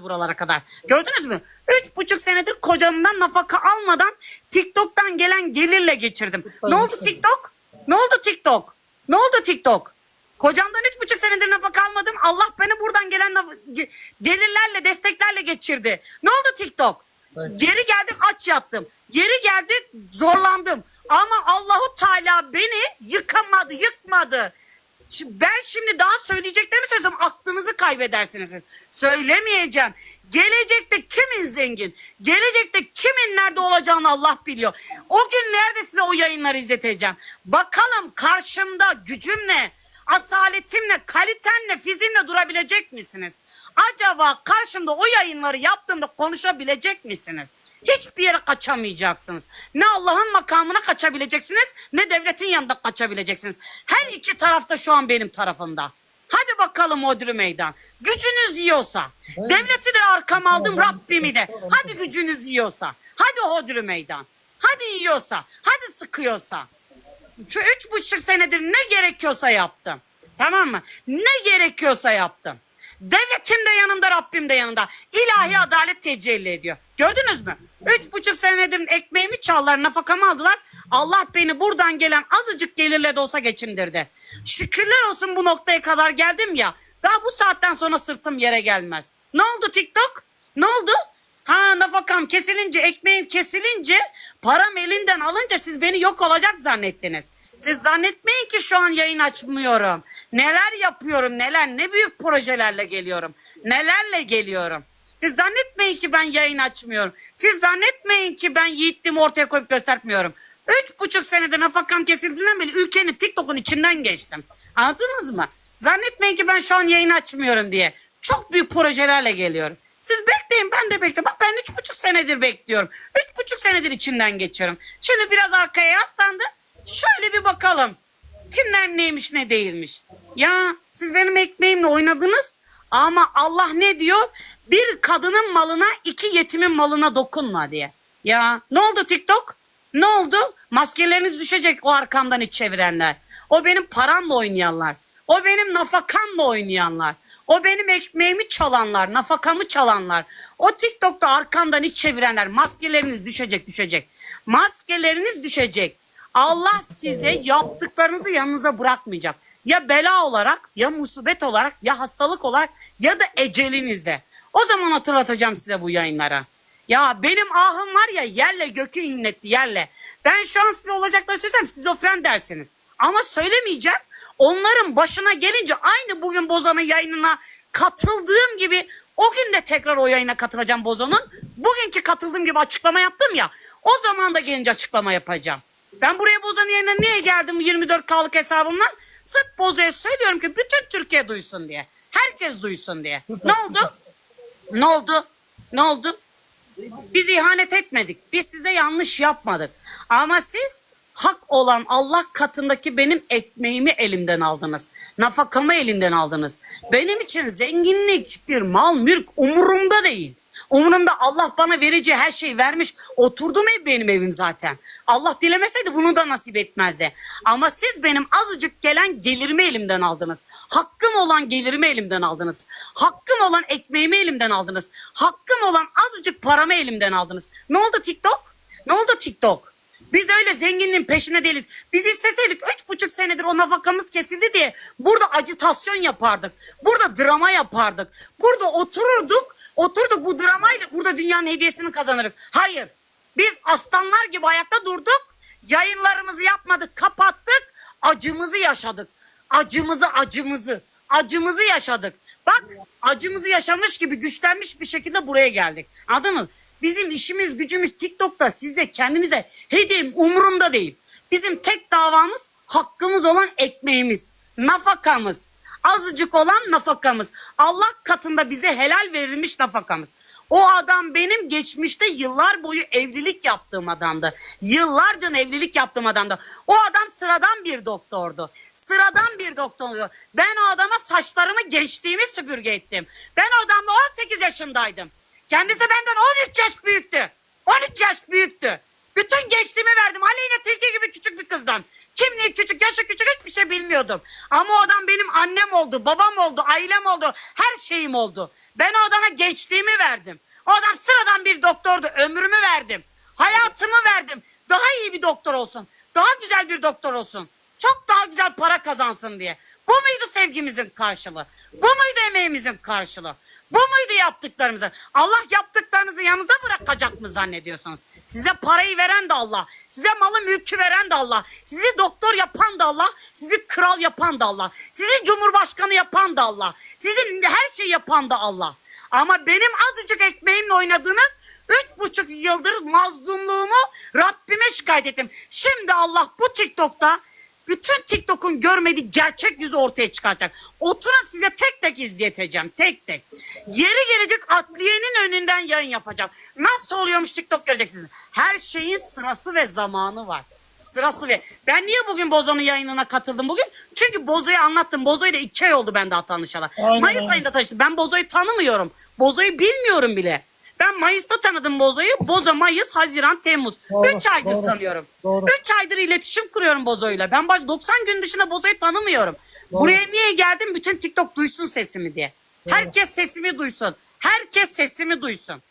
geldi buralara kadar. Gördünüz mü? Üç buçuk senedir kocamdan nafaka almadan TikTok'tan gelen gelirle geçirdim. Ne oldu TikTok? Ne oldu TikTok? Ne oldu TikTok? Kocamdan üç buçuk senedir nafaka almadım. Allah beni buradan gelen gelirlerle, desteklerle geçirdi. Ne oldu TikTok? Evet. Geri geldim aç yattım. Geri geldi zorlandım. Ama Allahu Teala beni yıkamadı, yıkmadı. Şi- Ben şimdi daha söyleyeceklerimi söylesem aklınızı kaybedersiniz. Söylemeyeceğim. Gelecekte kimin zengin? Gelecekte kimin nerede olacağını Allah biliyor. O gün nerede size o yayınları izleteceğim. Bakalım karşımda gücümle, asaletimle, kalitemle, fiziğimle durabilecek misiniz? Acaba karşımda o yayınları yaptığımda konuşabilecek misiniz? Hiçbir yere kaçamayacaksınız. Ne Allah'ın makamına kaçabileceksiniz ne devletin yanında kaçabileceksiniz. Her iki tarafta şu an benim tarafımda. Hadi bakalım Odri Meydan. Gücünüz yiyorsa. Devleti de arkama aldım Rabbimi de. Hadi gücünüz yiyorsa. Hadi Hodri Meydan. Hadi yiyorsa. Hadi sıkıyorsa. Şu üç buçuk senedir ne gerekiyorsa yaptım. Tamam mı? Ne gerekiyorsa yaptım. Devletim de yanımda, Rabbim de yanımda. İlahi adalet tecelli ediyor. Gördünüz mü? Üç buçuk senedir ekmeğimi çaldılar, nafakamı aldılar. Allah beni buradan gelen azıcık gelirle de olsa geçindirdi. Şükürler olsun bu noktaya kadar geldim ya. Daha bu saatten sonra sırtım yere gelmez. Ne oldu TikTok? Ne oldu? Ha nafakam kesilince, ekmeğim kesilince, param elinden alınca siz beni yok olacak zannettiniz. Siz zannetmeyin ki şu an yayın açmıyorum. Neler yapıyorum, neler, ne büyük projelerle geliyorum. Nelerle geliyorum. Siz zannetmeyin ki ben yayın açmıyorum. Siz zannetmeyin ki ben yiğitliğimi ortaya koyup göstermiyorum. Üç buçuk senede nafakam kesildiğinden beri ülkenin TikTok'un içinden geçtim. Anladınız mı? Zannetmeyin ki ben şu an yayın açmıyorum diye. Çok büyük projelerle geliyorum. Siz bekleyin ben de bekliyorum. Bak ben üç buçuk senedir bekliyorum. Üç buçuk senedir içinden geçiyorum. Şimdi biraz arkaya yaslandı. Şöyle bir bakalım. Kimler neymiş ne değilmiş. Ya siz benim ekmeğimle oynadınız ama Allah ne diyor? Bir kadının malına iki yetimin malına dokunma diye. Ya ne oldu TikTok? Ne oldu? Maskeleriniz düşecek o arkamdan iç çevirenler. O benim paramla oynayanlar. O benim nafakamla oynayanlar. O benim ekmeğimi çalanlar, nafakamı çalanlar. O TikTok'ta arkamdan iç çevirenler. Maskeleriniz düşecek, düşecek. Maskeleriniz düşecek. Allah size yaptıklarınızı yanınıza bırakmayacak. Ya bela olarak, ya musibet olarak, ya hastalık olarak ya da ecelinizde. O zaman hatırlatacağım size bu yayınlara. Ya benim ahım var ya yerle gökü inletti yerle. Ben şu an size olacakları söylesem şizofren dersiniz. Ama söylemeyeceğim. Onların başına gelince aynı bugün Bozan'ın yayınına katıldığım gibi o gün de tekrar o yayına katılacağım Bozan'ın. Bugünkü katıldığım gibi açıklama yaptım ya. O zaman da gelince açıklama yapacağım. Ben buraya Bozan'ın yayına niye geldim 24K'lık hesabımla? Sırf Boza'ya söylüyorum ki bütün Türkiye duysun diye. Herkes duysun diye. Ne oldu? Ne oldu? Ne oldu? Biz ihanet etmedik. Biz size yanlış yapmadık. Ama siz hak olan Allah katındaki benim ekmeğimi elimden aldınız. Nafakamı elimden aldınız. Benim için zenginliktir, mal, mülk umurumda değil. Umurumda Allah bana vereceği her şeyi vermiş. Oturduğum ev benim evim zaten. Allah dilemeseydi bunu da nasip etmezdi. Ama siz benim azıcık gelen gelirimi elimden aldınız. Hakkım olan gelirimi elimden aldınız. Hakkım olan ekmeğimi elimden aldınız. Hakkım olan azıcık paramı elimden aldınız. Ne oldu TikTok? Ne oldu TikTok? Biz öyle zenginliğin peşine değiliz. Biz isteseydik üç buçuk senedir o nafakamız kesildi diye burada acitasyon yapardık. Burada drama yapardık. Burada otururduk. Oturduk bu dramayla burada dünyanın hediyesini kazanırız. Hayır. Biz aslanlar gibi ayakta durduk. Yayınlarımızı yapmadık, kapattık. Acımızı yaşadık. Acımızı, acımızı. Acımızı yaşadık. Bak acımızı yaşamış gibi güçlenmiş bir şekilde buraya geldik. Anladın mı? Bizim işimiz gücümüz TikTok'ta size kendimize hediyem umurumda değil. Bizim tek davamız hakkımız olan ekmeğimiz, nafakamız. Azıcık olan nafakamız. Allah katında bize helal verilmiş nafakamız. O adam benim geçmişte yıllar boyu evlilik yaptığım adamdı. Yıllarca evlilik yaptığım adamdı. O adam sıradan bir doktordu. Sıradan bir doktordu. Ben o adama saçlarımı gençliğimi süpürge ettim. Ben o adamla 18 yaşındaydım. Kendisi benden 13 yaş büyüktü. 13 yaş büyüktü. Bütün gençliğimi verdim. Aleyna Tilki gibi küçük bir kızdan. Kimliği küçük, yaşı küçük hiçbir şey bilmiyordum. Ama o adam benim annem oldu, babam oldu, ailem oldu, her şeyim oldu. Ben o adama gençliğimi verdim. O adam sıradan bir doktordu, ömrümü verdim. Hayatımı verdim. Daha iyi bir doktor olsun. Daha güzel bir doktor olsun. Çok daha güzel para kazansın diye. Bu muydu sevgimizin karşılığı? Bu muydu emeğimizin karşılığı? Bu muydu yaptıklarımızı? Allah yaptıklarınızı yanınıza bırakacak mı zannediyorsunuz? Size parayı veren de Allah. Size malı mülkü veren de Allah. Sizi doktor yapan da Allah. Sizi kral yapan da Allah. Sizi cumhurbaşkanı yapan da Allah. Sizin her şeyi yapan da Allah. Ama benim azıcık ekmeğimle oynadığınız üç buçuk yıldır mazlumluğumu Rabbime şikayet ettim. Şimdi Allah bu TikTok'ta bütün TikTok'un görmediği gerçek yüzü ortaya çıkaracak. Oturun size tek tek izleteceğim. Tek tek. Yeri gelecek adliyenin önünden yayın yapacağım. Nasıl oluyormuş TikTok göreceksiniz. Her şeyin sırası ve zamanı var. Sırası ve ben niye bugün Bozo'nun yayınına katıldım bugün? Çünkü Bozo'yu anlattım. Bozo'yla iki ay oldu ben daha tanışalı. Aynen, Mayıs ayında tanıştım. Ben Bozo'yu tanımıyorum. Bozo'yu bilmiyorum bile. Ben Mayıs'ta tanıdım Bozo'yu. Bozo Mayıs, Haziran, Temmuz. Doğru, 3 aydır doğru, tanıyorum. doğru. 3 aydır iletişim kuruyorum Bozo'yla. Ben baş- 90 gün dışında Bozo'yu tanımıyorum. Doğru. Buraya niye geldim? Bütün TikTok duysun sesimi diye. Herkes sesimi duysun. Herkes sesimi duysun.